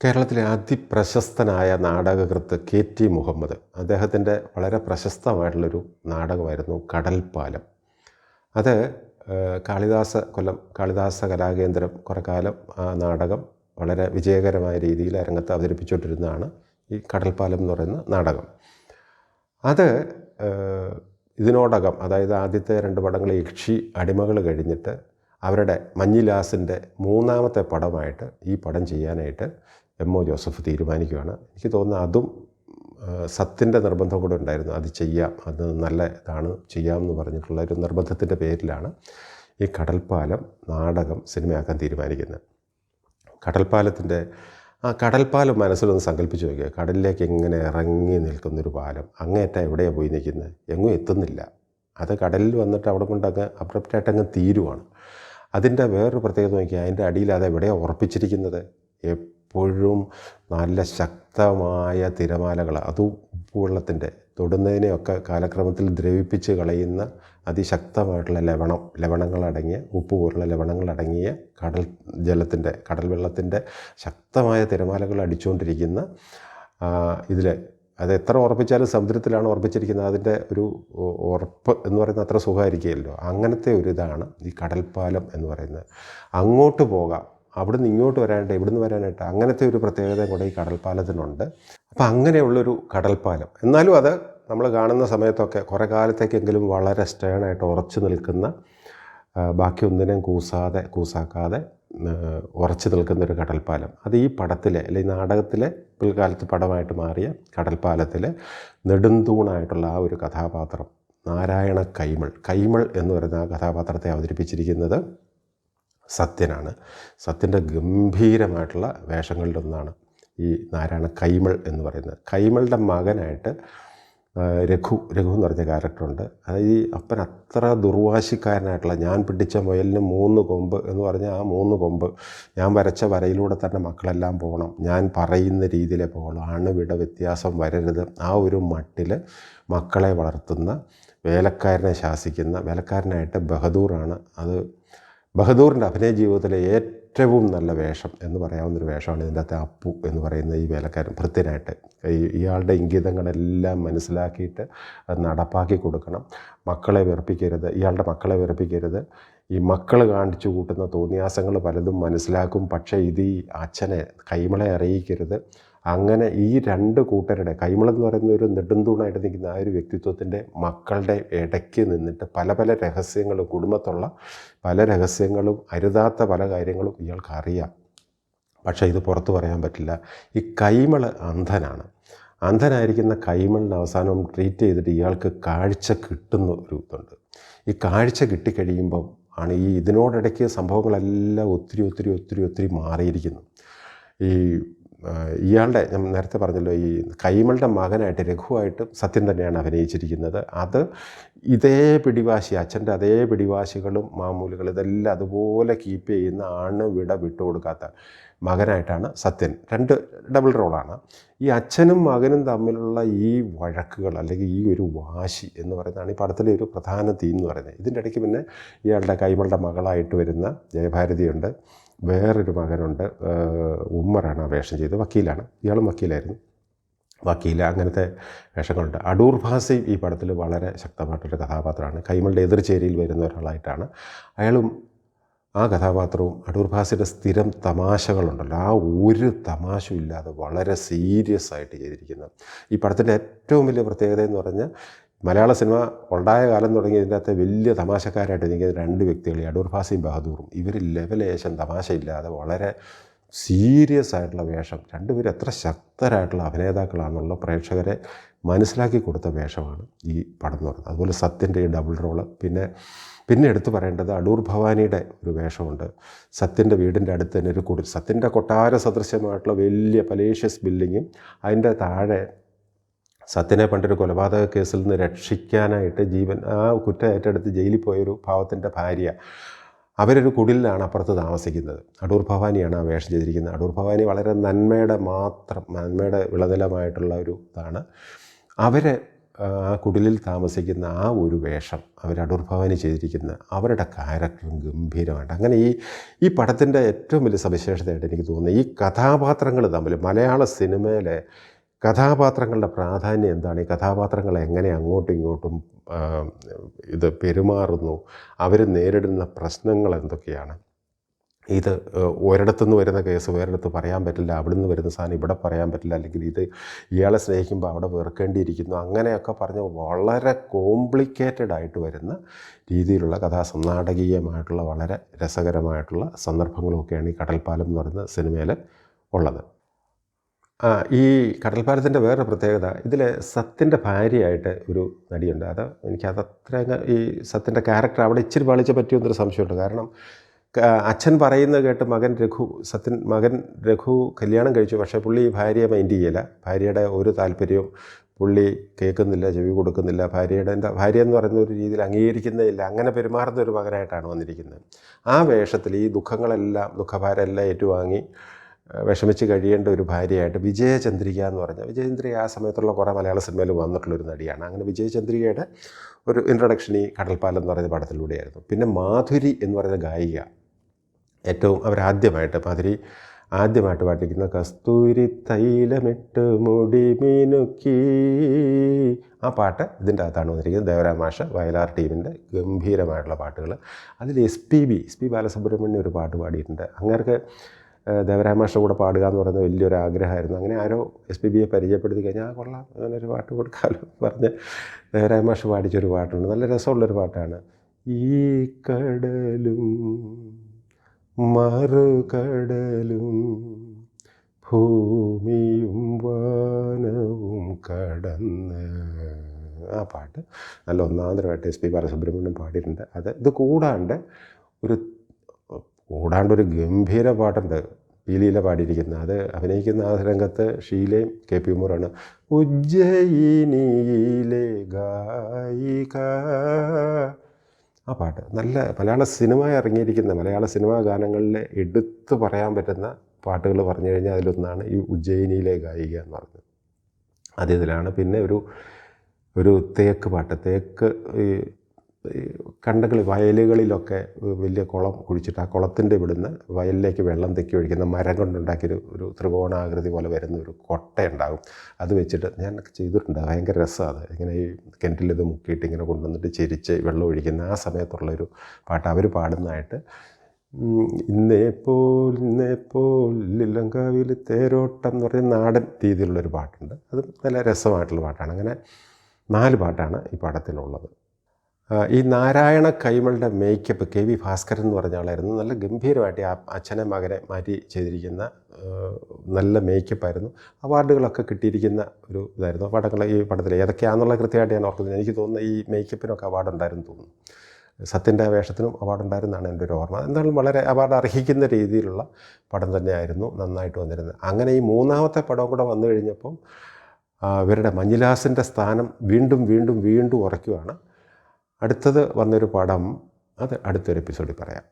കേരളത്തിലെ അതിപ്രശസ്തനായ നാടകകൃത്ത് കെ ടി മുഹമ്മദ്. അദ്ദേഹത്തിന്റെ വളരെ പ്രശസ്തമായിട്ടുള്ളൊരു നാടകമായിരുന്നു കടൽപ്പാലം. അത് കാളിദാസ കൊല്ലം കാളിദാസ കലാകേന്ദ്രം കുറേ കാലം ആ നാടകം വളരെ വിജയകരമായ രീതിയിൽ അരങ്ങത്ത് അവതരിപ്പിച്ചുകൊണ്ടിരുന്നതാണ് ഈ കടൽപ്പാലം എന്ന് പറയുന്ന നാടകം. അത് ഇതിനോടകം അതായത് ആദ്യത്തെ രണ്ട് പടങ്ങൾ യക്ഷി അടിമകൾ കഴിഞ്ഞിട്ട് അവരുടെ മഞ്ഞിലാസിന്റെ മൂന്നാമത്തെ പടമായിട്ട് ഈ പടം ചെയ്യാനായിട്ട് എം ഒ ജോസഫ് തീരുമാനിക്കുകയാണ്. എനിക്ക് തോന്നുന്നു അതും സത്തിന്റെ നിർബന്ധം കൂടെ ഉണ്ടായിരുന്നു. അത് ചെയ്യാം അത് നല്ല ഇതാണ് ചെയ്യാമെന്ന് പറഞ്ഞിട്ടുള്ള ഒരു നിർബന്ധത്തിന്റെ പേരിലാണ് ഈ കടൽപ്പാലം നാടകം സിനിമയാക്കാൻ തീരുമാനിക്കുന്നത്. കടൽപ്പാലത്തിന്റെ ആ കടൽപ്പാലം മനസ്സിലൊന്ന് സങ്കല്പിച്ച് നോക്കുക കടലിലേക്ക് എങ്ങനെ ഇറങ്ങി നിൽക്കുന്നൊരു പാലം അങ്ങേറ്റം എവിടെയാണ് പോയി നിൽക്കുന്നത്? എങ്ങും എത്തുന്നില്ല. അത് കടലിൽ വന്നിട്ട് അവിടെ കൊണ്ടങ്ങ് അബ്രപ്റ്റായിട്ട് അങ്ങ് തീരുവാണ്. അതിന്റെ വേറൊരു പ്രത്യേകത നോക്കിയാൽ അതിന്റെ അടിയിൽ അത് എവിടെയാണ് ഉറപ്പിച്ചിരിക്കുന്നത്? എപ്പോഴും നല്ല ശക്തമായ തിരമാലകൾ അതും ഉപ്പുവെള്ളത്തിന്റെ തൊടുന്നതിനെയൊക്കെ കാലക്രമത്തിൽ ദ്രവിപ്പിച്ച് കളയുന്ന അതിശക്തമായിട്ടുള്ള ലവണം ലവണങ്ങളടങ്ങിയ ഉപ്പ് പോലുള്ള ലവണങ്ങളടങ്ങിയ കടൽ ജലത്തിന്റെ കടൽ വെള്ളത്തിന്റെ ശക്തമായ തിരമാലകൾ അടിച്ചുകൊണ്ടിരിക്കുന്ന ഇതിൽ അത് എത്ര ഉറപ്പിച്ചാലും സമുദ്രത്തിലാണ് ഉറപ്പിച്ചിരിക്കുന്നത്. അതിന്റെ ഒരു ഉറപ്പ് എന്ന് പറയുന്നത് അത്ര സുഖമായിരിക്കുകയല്ലോ അങ്ങനത്തെ ഒരു ഇതാണ് ഈ കടൽപ്പാലം എന്ന് പറയുന്നത്. അങ്ങോട്ട് പോകാം. അവിടുന്ന് ഇങ്ങോട്ട് വരാനായിട്ട് ഇവിടുന്ന് വരാനായിട്ട് അങ്ങനത്തെ ഒരു പ്രത്യേകത കൂടെ ഈ കടൽപ്പാലത്തിനുണ്ട്. അപ്പോൾ അങ്ങനെയുള്ളൊരു കടൽപ്പാലം. എന്നാലും അത് നമ്മൾ കാണുന്ന സമയത്തൊക്കെ കുറേ കാലത്തേക്കെങ്കിലും വളരെ സ്റ്റേണായിട്ട് ഉറച്ചു നിൽക്കുന്ന ബാക്കി ഒന്നിനെയും കൂസാതെ കൂസാക്കാതെ ഉറച്ചു നിൽക്കുന്ന ഒരു കടൽപ്പാലം. അത് ഈ പടത്തിലെ അല്ലെങ്കിൽ നാടകത്തിലെ പിൽക്കാലത്ത് പടമായിട്ട് മാറിയ കടൽപ്പാലത്തിലെ നെടുന്തൂണായിട്ടുള്ള ആ ഒരു കഥാപാത്രം നാരായണ കൈമൾ കൈമൾ എന്ന് പറയുന്ന ആ കഥാപാത്രത്തെ അവതരിപ്പിച്ചിരിക്കുന്നത് സത്യനാണ്. സത്യന്റെ ഗംഭീരമായിട്ടുള്ള വേഷങ്ങളിലൊന്നാണ് ഈ നാരായണ കൈമൾ എന്ന് പറയുന്നത്. കൈമളുടെ മകനായിട്ട് രഘു രഘു എന്ന് പറഞ്ഞ ക്യാരക്ടറുണ്ട് അതായത് ഈ അപ്പൻ അത്ര ദുർവാശിക്കാരനായിട്ടുള്ള ഞാൻ പിടിച്ച മുയലിന് മൂന്ന് കൊമ്പ് എന്ന് പറഞ്ഞാൽ ആ മൂന്ന് കൊമ്പ് ഞാൻ വരച്ച വരയിലൂടെ തന്നെ മക്കളെല്ലാം പോകണം ഞാൻ പറയുന്ന രീതിയിലെ പോകണം അണുവിട വ്യത്യാസം വരരുത്. ആ ഒരു മട്ടിൽ മക്കളെ വളർത്തുന്ന വേലക്കാരനെ ശാസിക്കുന്ന വേലക്കാരനായിട്ട് ബഹദൂറാണ്. അത് ബഹദൂറിന്റെ അഭിനയ ജീവിതത്തിലെ ഏറ്റവും നല്ല വേഷം എന്ന് പറയാവുന്നൊരു വേഷമാണ് ഇതിന്റെ അകത്തെ അപ്പു എന്ന് പറയുന്ന ഈ വേലക്കാരൻ ഭൃത്യനായിട്ട് ഇയാളുടെ ഇംഗിതങ്ങളെല്ലാം മനസ്സിലാക്കിയിട്ട് അത് നടപ്പാക്കി കൊടുക്കണം. മക്കളെ വെറുപ്പിക്കരുത് ഇയാളുടെ മക്കളെ വെറുപ്പിക്കരുത്. ഈ മക്കൾ കാണിച്ചു കൂട്ടുന്ന തോന്നിയാസങ്ങൾ പലതും മനസ്സിലാക്കും. പക്ഷേ ഇത് ഈ അച്ഛനെ കൈമളെ അറിയിക്കരുത്. അങ്ങനെ ഈ രണ്ട് കൂട്ടരുടെ കൈമളെന്ന് പറയുന്ന ഒരു നെടുന്തൂണായിട്ട് നിൽക്കുന്ന ആ ഒരു വ്യക്തിത്വത്തിന്റെ മക്കളുടെ ഇടയ്ക്ക് നിന്നിട്ട് പല പല രഹസ്യങ്ങളും കുടുംബത്തുള്ള പല രഹസ്യങ്ങളും അരുതാത്ത പല കാര്യങ്ങളും ഇയാൾക്ക് അറിയാം. പക്ഷേ ഇത് പുറത്തു പറയാൻ പറ്റില്ല. ഈ കൈമൾ അന്ധനാണ്. അന്ധനായിരിക്കുന്ന കൈമളിന് അവസാനം ട്രീറ്റ് ചെയ്തിട്ട് ഇയാൾക്ക് കാഴ്ച കിട്ടുന്ന ഒരു ഇതുണ്ട്. ഈ കാഴ്ച കിട്ടിക്കഴിയുമ്പം ആണ് ഈ ഇതിനോടിടയ്ക്ക് സംഭവങ്ങളെല്ലാം ഒത്തിരി ഒത്തിരി ഒത്തിരി ഒത്തിരി മാറിയിരിക്കുന്നു ഈ ഇയാളുടെ ഞാൻ നേരത്തെ പറഞ്ഞല്ലോ ഈ കൈമളുടെ മകനായിട്ട് രഘുവായിട്ട് സത്യം തന്നെയാണ് അഭിനയിച്ചിരിക്കുന്നത്. അത് ഇതേ പിടിവാശി അച്ഛന്റെ അതേ പിടിവാശികളും മാമൂലുകളും ഇതെല്ലാം അതുപോലെ കീപ്പ് ചെയ്യുന്ന ആണ് വിട വിട്ടുകൊടുക്കാത്ത മകനായിട്ടാണ് സത്യൻ. രണ്ട് ഡബിൾ റോളാണ് ഈ അച്ഛനും മകനും തമ്മിലുള്ള ഈ വഴക്കുകൾ അല്ലെങ്കിൽ ഈ ഒരു വാശി എന്ന് പറയുന്നതാണ് ഈ പടത്തിലെ ഒരു പ്രധാന തീം എന്ന് പറയുന്നത്. ഇതിന്റെ ഇടയ്ക്ക് പിന്നെ ഇയാളുടെ കൈമളുടെ മകളായിട്ട് വരുന്ന ജയഭാരതിയുണ്ട്. വേറൊരു മകനുണ്ട്. ഉമ്മറാണ് വേഷം ചെയ്തത്. വക്കീലാണ്. ഇയാളും വക്കീലായിരുന്നു. വക്കീല അങ്ങനത്തെ വേഷങ്ങളുണ്ട്. അടൂർ ഭാസി ഈ പടത്തിൽ വളരെ ശക്തമായിട്ടൊരു കഥാപാത്രമാണ്. കൈമളുടെ എതിർചേരിയിൽ വരുന്ന ഒരാളായിട്ടാണ്. അയാളും ആ കഥാപാത്രവും അടൂർ ഭാസിയുടെ സ്ഥിരം തമാശകളുണ്ടല്ലോ. ആ ഒരു തമാശയും ഇല്ലാതെ വളരെ സീരിയസ് ആയിട്ട് ചെയ്തിരിക്കുന്നത്. ഈ പടത്തിന്റെ ഏറ്റവും വലിയ പ്രത്യേകത എന്ന് പറഞ്ഞാൽ മലയാള സിനിമ ഉണ്ടായ കാലം തുടങ്ങി ഇതിന്റെ അകത്തെ വലിയ തമാശക്കാരായിട്ട് എനിക്ക് രണ്ട് വ്യക്തികൾ അടൂർ ഭാസിയും ബഹദൂറും ഇവർ ലെവലേശം തമാശയില്ലാതെ വളരെ സീരിയസ് ആയിട്ടുള്ള വേഷം. രണ്ടുപേരും എത്ര ശക്തരായിട്ടുള്ള അഭിനേതാക്കളാണെന്നുള്ള പ്രേക്ഷകരെ മനസ്സിലാക്കി കൊടുത്ത വേഷമാണ് ഈ പടം എന്ന് പറയുന്നത്. അതുപോലെ സത്യന്റെ ഈ ഡബിൾ റോൾ. പിന്നെ പിന്നെ എടുത്തു പറയേണ്ടത് അടൂർ ഭവാനിയുടെ ഒരു വേഷമുണ്ട്. സത്യന്റെ വീടിന്റെ അടുത്ത് തന്നെ ഒരു കുടി സത്യന്റെ കൊട്ടാര സദൃശ്യമായിട്ടുള്ള വലിയ പലേഷ്യസ് ബിൽഡിങ്ങും അതിന്റെ താഴെ സത്യനെ പണ്ടൊരു കൊലപാതക കേസിൽ നിന്ന് രക്ഷിക്കാനായിട്ട് ജീവൻ ആ കുറ്റം ഏറ്റെടുത്ത് ജയിലിൽ പോയൊരു ഭാവത്തിന്റെ ഭാര്യ അവരൊരു കുടിലാണ് അപ്പുറത്ത് താമസിക്കുന്നത്. അടൂർ ഭവാനിയാണ് ആ വേഷം ചെയ്തിരിക്കുന്നത്. അടൂർ ഭവാനി വളരെ നന്മയുടെ മാത്രം നന്മയുടെ വിളനിലമായിട്ടുള്ള ഒരു ഇതാണ്. അവർ ആ കുടിലിൽ താമസിക്കുന്ന ആ ഒരു വേഷം അടൂർ ചെയ്തിരിക്കുന്ന അവരുടെ ക്യാരക്ടറും ഗംഭീരമായിട്ട്. അങ്ങനെ ഈ ഈ പടത്തിന്റെ ഏറ്റവും വലിയ സവിശേഷതയായിട്ട് എനിക്ക് തോന്നുന്നത് ഈ കഥാപാത്രങ്ങൾ തമ്മിൽ മലയാള സിനിമയിലെ കഥാപാത്രങ്ങളുടെ പ്രാധാന്യം എന്താണ്? ഈ കഥാപാത്രങ്ങൾ എങ്ങനെ അങ്ങോട്ടും ഇങ്ങോട്ടും ഇത് പെരുമാറുന്നു? അവർ നേരിടുന്ന പ്രശ്നങ്ങൾ എന്തൊക്കെയാണ്? ഇത് ഒരിടത്തുനിന്ന് വരുന്ന കേസ് വേറിടത്ത് പറയാൻ പറ്റില്ല അവിടെ നിന്ന് വരുന്ന സാധനം ഇവിടെ പറയാൻ പറ്റില്ല അല്ലെങ്കിൽ ഇത് ഇയാളെ സ്നേഹിക്കുമ്പോൾ അവിടെ വെറുക്കേണ്ടിയിരിക്കുന്നു അങ്ങനെയൊക്കെ പറഞ്ഞ് വളരെ കോംപ്ലിക്കേറ്റഡ് ആയിട്ട് വരുന്ന രീതിയിലുള്ള കഥാസംനാടകീയമായിട്ടുള്ള വളരെ രസകരമായിട്ടുള്ള സന്ദർഭങ്ങളൊക്കെയാണ് ഈ കടൽപ്പാലം എന്ന് പറയുന്ന സിനിമയിൽ ഉള്ളത്. ഈ കടൽപ്പാലത്തിന്റെ വേറൊരു പ്രത്യേകത ഇതിൽ സത്തിന്റെ ഭാര്യയായിട്ട് ഒരു നടിയുണ്ട്. അത് എനിക്കത് അത്ര ഈ സത്തിന്റെ ക്യാരക്ടർ അവിടെ ഇച്ചിരി പാളിച്ച പറ്റിയെന്നൊരു സംശയമുണ്ട്. കാരണം അച്ഛൻ പറയുന്നത് കേട്ട് മകൻ രഘു സത്യൻ മകൻ രഘു കല്യാണം കഴിച്ചു. പക്ഷേ പുള്ളി ഭാര്യയെ മൈൻഡ് ചെയ്യില്ല ഭാര്യയുടെ ഒരു താല്പര്യവും പുള്ളി കേൾക്കുന്നില്ല ചെവി കൊടുക്കുന്നില്ല. ഭാര്യയുടെ എന്താ ഭാര്യ എന്ന് പറയുന്ന ഒരു രീതിയിൽ അംഗീകരിക്കുന്നേയില്ല അങ്ങനെ പെരുമാറുന്ന ഒരു മകനായിട്ടാണ് വന്നിരിക്കുന്നത്. ആ വേഷത്തിൽ ഈ ദുഃഖങ്ങളെല്ലാം ദുഃഖഭാരമെല്ലാം ഏറ്റുവാങ്ങി വിഷമിച്ച് കഴിയേണ്ട ഒരു ഭാര്യയായിട്ട് വിജയചന്ദ്രിക എന്ന് പറഞ്ഞാൽ വിജയചന്ദ്രിക ആ സമയത്തുള്ള കുറേ മലയാള സിനിമയിൽ വന്നിട്ടുള്ളൊരു നടിയാണ്. അങ്ങനെ വിജയചന്ദ്രികയുടെ ഒരു ഇൻട്രൊഡക്ഷൻ ഈ കടൽപ്പാലം എന്ന് പറയുന്ന പടത്തിലൂടെയായിരുന്നു. പിന്നെ മാധുരി എന്ന് പറയുന്ന ഗായിക. ഏറ്റവും അവരാദ്യമായിട്ട് മാതിരി ആദ്യമായിട്ട് പാട്ടിരിക്കുന്ന കസ്തൂരി തൈലമിട്ട് മുടി മിനുക്കി. ആ പാട്ട് ഇതിന്റെ അകത്താണ് വന്നിരിക്കുന്നത് ദേവരാമാഷ വയലാർ ടീമിന്റെ ഗംഭീരമായിട്ടുള്ള പാട്ടുകൾ. അതിൽ S P B S P Balasubrahmanyam ഒരു പാട്ട് പാടിയിട്ടുണ്ട്. അങ്ങേർക്ക് ദേവരാമാഷ കൂടെ പാടുക എന്ന് പറയുന്നത് വലിയൊരു ആഗ്രഹമായിരുന്നു. അങ്ങനെ ആരോ എസ് പി ബിയെ പരിചയപ്പെടുത്തി കഴിഞ്ഞാൽ കൊള്ളാം അങ്ങനൊരു പാട്ട് കൊടുക്കാമല്ലോ പറഞ്ഞ് ദേവരാമാഷ പാടിച്ചൊരു പാട്ടുണ്ട്. നല്ല രസമുള്ളൊരു പാട്ടാണ്. ഈ കടലും മറുകടലും ഭൂമിയും വാനവും കടന്ന്. ആ പാട്ട് നല്ല ഒന്നാന്തരമായിട്ട് എസ് പി ബാലസുബ്രഹ്മണ്യം പാടിയിട്ടുണ്ട്. അത് ഇത് കൂടാണ്ട് ഒരു കൂടാണ്ട് ഒരു ഗംഭീര പാട്ടുണ്ട് പീലിയില പാടിയിരിക്കുന്നത് അത് അഭിനയിക്കുന്ന ആ രംഗത്ത് ഷീലയും കെ പി മുറാണ് ഉജ്ജയിനിയിലെ ഗായിക ആ പാട്ട്. നല്ല മലയാള സിനിമ ഇറങ്ങിയിരിക്കുന്ന മലയാള സിനിമാ ഗാനങ്ങളിൽ എടുത്തു പറയാൻ പറ്റുന്ന പാട്ടുകൾ പറഞ്ഞു കഴിഞ്ഞാൽ അതിലൊന്നാണ് ഈ ഉജ്ജയിനിയിലെ ഗായിക എന്ന് പറഞ്ഞത്. അതിതിലാണ് പിന്നെ ഒരു ഒരു തേക്ക് പാട്ട്. തേക്ക് ഈ ഈ കണ്ടങ്ങളിൽ വയലുകളിലൊക്കെ വലിയ കുളം കുഴിച്ചിട്ട് ആ കുളത്തിന്റെ ഇവിടുന്ന് വയലിലേക്ക് വെള്ളം തെക്കി ഒഴിക്കുന്ന മരം കൊണ്ടുണ്ടാക്കിയൊരു ഒരു ത്രികോണാകൃതി പോലെ വരുന്ന ഒരു കൊട്ടയുണ്ടാകും. അത് വെച്ചിട്ട് ഞാൻ ചെയ്തിട്ടുണ്ട്. ഭയങ്കര രസമാണ് ഇങ്ങനെ ഈ കിണറ്റിൽ ഇത് മുക്കിയിട്ട് ഇങ്ങനെ കൊണ്ടുവന്നിട്ട് ചിരിച്ച് വെള്ളം ഒഴിക്കുന്ന ആ സമയത്തുള്ളൊരു പാട്ട് അവർ പാടുന്നതായിട്ട്. ഉം, ഇന്നേ പോൽ ഇന്നേ പോൽ ലില്ലങ്കാവിൽ തേരോട്ടം എന്ന് പറഞ്ഞ നാടൻ രീതിയിലുള്ളൊരു പാട്ടുണ്ട്. അത് നല്ല രസമായിട്ടുള്ള പാട്ടാണ്. അങ്ങനെ നാല് പാട്ടാണ് ഈ പാഠത്തിലുള്ളത്. ആ, ഈ നാരായണ കൈമളുടെ മേക്കപ്പ് കെ വി ഭാസ്കരൻ എന്ന് പറഞ്ഞ ആളായിരുന്നു. നല്ല ഗംഭീരമായിട്ട് ആ അച്ഛനെ മകനെ മാറ്റി ചെയ്തിരിക്കുന്ന നല്ല മേക്കപ്പായിരുന്നു അവാർഡുകളൊക്കെ കിട്ടിയിരിക്കുന്ന ഒരു ഇതായിരുന്നു. പടങ്ങൾ ഈ പടത്തിൽ ഏതൊക്കെയാണെന്നുള്ള കൃത്യമായിട്ട് ഞാൻ ഓർക്കുന്നത് എനിക്ക് തോന്നുന്നു ഈ മേക്കപ്പിനൊക്കെ അവാർഡ് ഉണ്ടായിരുന്നു തോന്നുന്നു. സത്യന്റെ വേഷത്തിനും അവാർഡ് ഉണ്ടായിരുന്നാണ് എന്റെ ഒരു ഓർമ്മ. എന്തായാലും വളരെ അവാർഡ് അർഹിക്കുന്ന രീതിയിലുള്ള പടം തന്നെയായിരുന്നു നന്നായിട്ട് വന്നിരുന്നത്. അങ്ങനെ ഈ മൂന്നാമത്തെ പടം കൂടെ വന്നു കഴിഞ്ഞപ്പം ഇവരുടെ മഞ്ഞിലാസിന്റെ സ്ഥാനം വീണ്ടും വീണ്ടും വീണ്ടും ഉറയ്ക്കുകയാണ് അടുത്തത് വന്നൊരു പടം. അത് അടുത്തൊരു എപ്പിസോഡിൽ പറയാം.